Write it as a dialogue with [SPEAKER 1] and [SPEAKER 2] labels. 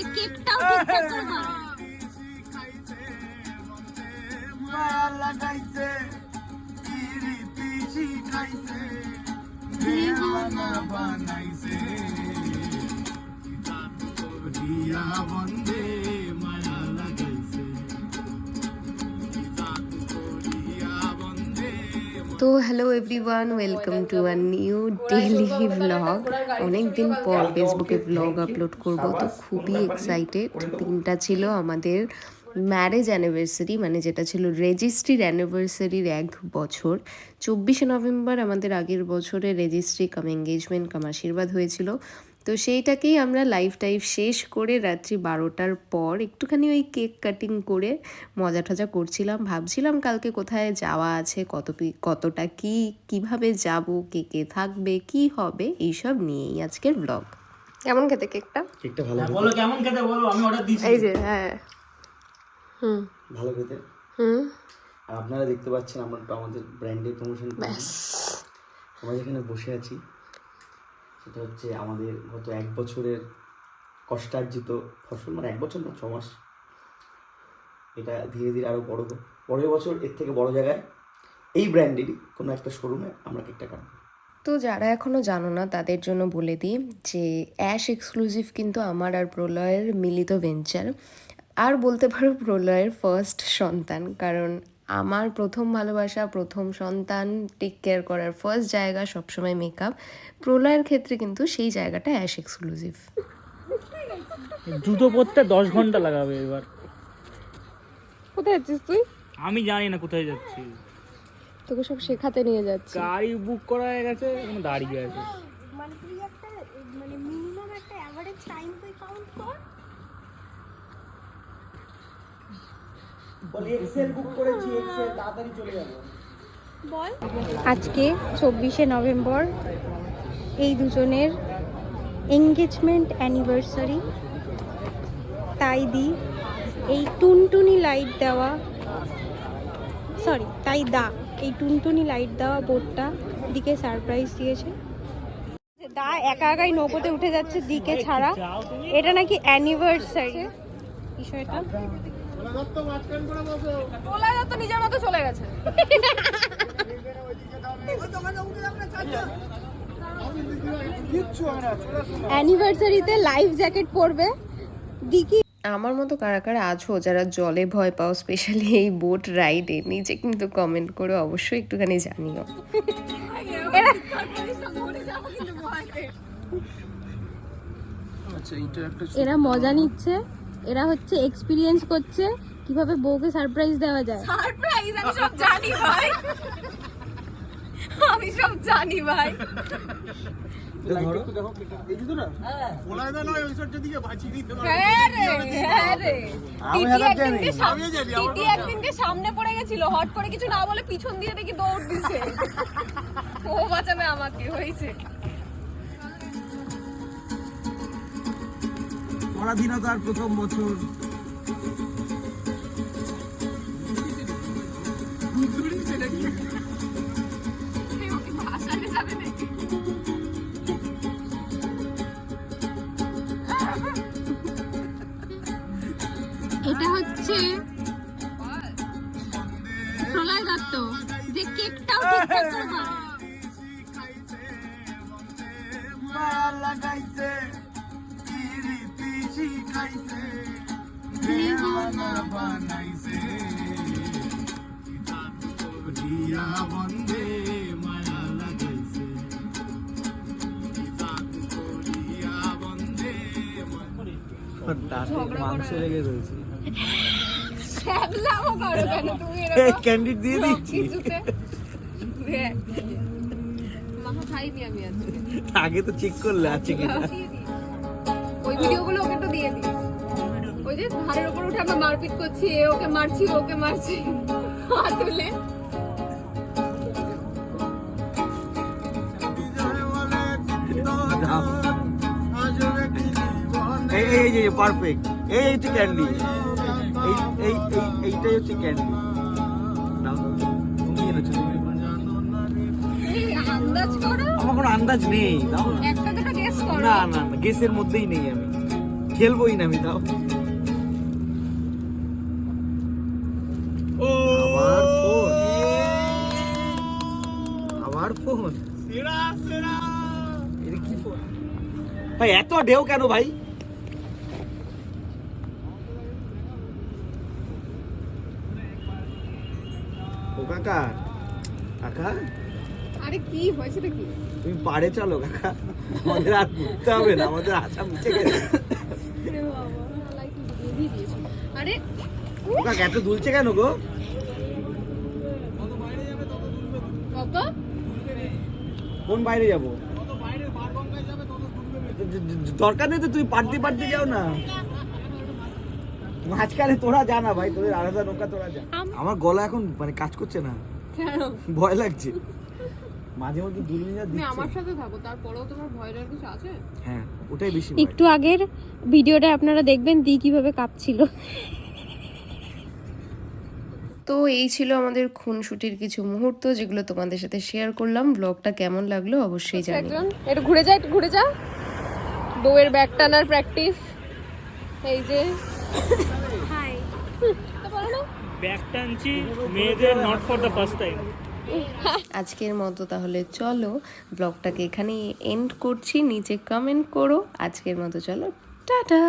[SPEAKER 1] যে কেকটাও ঠিকঠাক করে।
[SPEAKER 2] মায়া লাগাইছে পিরিতি বানাইছে বন্দে
[SPEAKER 3] তো hello everyone welcome to our new daily vlog অনেকদিন পর ফেসবুকে ব্লগ আপলোড করব, তো খুবই এক্সাইটেড দিনটা ছিল আমাদের ম্যারেজ অ্যানিভার্সারি মানে যেটা ছিল রেজিস্ট্রির অ্যানিভার্সারির এক বছর। চব্বিশে নভেম্বর আমাদের আগের বছরে রেজিস্ট্রি কাম এঙ্গেজমেন্ট কাম আশীর্বাদ হয়েছিল। তো সেইটাকেই আমরা লাইফ টাইফ শেষ করে রাত্রি বারোটার পর একটুখানি ওই কেক কাটিং করে মজা টজা করছিলাম। ভাবছিলাম কালকে কোথায় যাওয়া আছে কত কতটা কি কীভাবে যাব কে কে থাকবে কি হবে এইসব নিয়েই আজকের ব্লগ কেমন খেতে কেকটা
[SPEAKER 2] কেকটা ভালো
[SPEAKER 4] হ্যাঁ, বলো কেমন খেতে বলো আমি অর্ডার দিয়েছি
[SPEAKER 3] এই যে হ্যাঁ। হুম।
[SPEAKER 2] ভালো খেতে।
[SPEAKER 3] হুম।
[SPEAKER 2] আর আপনারা দেখতে পাচ্ছেন আমরা তো আমাদের ব্র্যান্ডের প্রমোশন
[SPEAKER 3] ব্যাস।
[SPEAKER 2] সবাই যেখানে বসে আছি। সেটা হচ্ছে আমাদের গত এক বছরের কষ্টার্জিত ফসল মানে এক বছর না, ছ মাস। এটা ধীরে ধীরে আরও বড় পরের বছর এর থেকে বড় জায়গায় এই ব্র্যান্ডেরই কোনো একটা শোরুমে আমরা কেকটা কাটবো।
[SPEAKER 3] তো যারা এখনও জানো না, তাদের জন্য বলে দিই যে অ্যাশ এক্সক্লুসিভ কিন্তু আমার আর প্রলয়ের মিলিত ভেঞ্চার আর বলতে পারো প্রলয়ের ফার্স্ট সন্তান, কারণ আমার প্রথম ভালোবাসা প্রথম সন্তান টেক কেয়ার করার ফার্স্ট জায়গা সবসময় মেকআপ প্রলয়ের ক্ষেত্রে কিন্তু সেই জায়গাটা অ্যাশ এক্সক্লুসিভ
[SPEAKER 4] জুতো পরতে দশ ঘণ্টা লাগাবে এবার।
[SPEAKER 3] কোথায় যাচ্ছিস তুই?
[SPEAKER 4] আমি জানি না কোথায় যাচ্ছি।
[SPEAKER 3] তোকে সব শেখাতে নিয়ে যাচ্ছি।
[SPEAKER 4] গাড়ি বুক করা হয়ে গেছে এখন দাঁড়িয়ে আছে
[SPEAKER 1] মানে তুই একটা মানে মিনিমাম একটা অ্যাভারেজ টাইম তুই কাউন্ট কর
[SPEAKER 2] বলি এক্সেল বুক করেছি এক্সেল তাড়াতাড়ি চলে যাব।
[SPEAKER 5] আজকে চব্বিশে নভেম্বর এই দুজনের এঙ্গেজমেন্ট অ্যানিভার্সারি তাই দি এই টুনটুনি লাইট দেওয়া সরি তাই দা এই টুনটুনি লাইট দেওয়া বোর্ডটা দিকে সারপ্রাইজ দিয়েছে। দা একা একাই নৌকোতে উঠে যাচ্ছে দিকে ছাড়া। এটা নাকি অ্যানিভার্সারি বিষয়টা? অ্যানিভার্সারিতে লাইফ জ্যাকেট পরবে। দিকি
[SPEAKER 3] আমার মতো কারা কারা আছো যারা জলে ভয় পাও স্পেশালি এই বোট রাইডে নিজে কিন্তু কমেন্ট করে অবশ্যই একটুখানি জানিও।
[SPEAKER 5] এরা মজা নিচ্ছে। এরা হচ্ছে এক্সপিরিয়েন্স করছে কীভাবে বউকে সারপ্রাইজ দেওয়া যায়।
[SPEAKER 1] সারপ্রাইজ আমি সব জানি ভাই। আমি সব জানি ভাই। হ্যাঁ। রে হ্যাঁ রে। টিটি সামনে পড়ে গেছিল হট করে কিছু না বলে পিছন দিয়ে দেখি দৌড় দিছে। ও বাঁচাবে আমাকে হয়েছে।
[SPEAKER 2] পরাধীনতার প্রথম বছর
[SPEAKER 5] এটা হচ্ছে প্রলয় দত্ত যে কেকটাও ঠিকঠাক করে বানায়।
[SPEAKER 2] লাগাইছে শিখাইছে দেওয়ানা বানাইছে। দিয়া বন্দে মায়া লাগাইছে। দিয়া বন্দে মাংস লেগে রয়েছে। ক্যান্ডিড দিচ্ছি। আগে তো চেক করলে আছে কিনা।
[SPEAKER 1] ওই ভিডিওগুলো ওকে একটু দিয়ে দিই। ওই যে ঘাড়ের উপর উঠে আমরা মারপিট করছি এ ওকে মারছি ওকে মারছি হাত তুলে।
[SPEAKER 2] এই এই যে পারফেক্ট এই হচ্ছে ক্যান্ডি এই এই এই এইটাই হচ্ছে ক্যান্ডি আমার কোনো আন্দাজ নেই। দাও। না না না না গেসের মধ্যেই নেই আমি।
[SPEAKER 6] খেলবোই না আমি তাও। আবার ফোন। আবার ফোন? এটা কি ফোন? ভাই এত ঢেউ কেন ভাই? ও কাকা কাকা?
[SPEAKER 1] আরে কি হয়েছে কি?
[SPEAKER 6] তুমি পাড়ে চলো কাকা। আমাদের আর ঘুরতে হবে না আমাদের আশা মুছে গেছে।
[SPEAKER 1] আরে
[SPEAKER 6] কাকা এত দুলছে কেন গো? কোন বাইরে যাব? দরকার নেই তো তুই পাড়তে পাড়তে যাও না। মাঝখানে তোরা যা না ভাই তোদের আলাদা নৌকা তোরা যা। আমার গলা এখন মানে কাজ করছে না। ভয় লাগছে। মাঝে মধ্যে দিচ্ছে।
[SPEAKER 1] আমার সাথে থাকো তারপরেও তোমার ভয় আর কিছু আছে?
[SPEAKER 6] হ্যাঁ ওটাই বেশি
[SPEAKER 5] একটু আগের ভিডিওটা আপনারা দেখবেন দি কীভাবে কাঁপছিল।
[SPEAKER 3] তো এই ছিল আমাদের খুনসুটির কিছু মুহূর্ত যেগুলো তোমাদের সাথে শেয়ার করলাম। ব্লগটা কেমন লাগল অবশ্যই জানিও।
[SPEAKER 1] একজন একটু ঘুরে যা একটু ঘুরে যা। বউয়ের ব্যাগ টানার প্র্যাকটিস এই যে। হাই বলো
[SPEAKER 4] ব্যাগ টানছি মেয়েদের not for the first time
[SPEAKER 3] আজকের মতো তাহলে চলো ব্লগটাকে এখানে এন্ড করছি। নিচে কমেন্ট করো। আজকের মতো চলো, টাটা!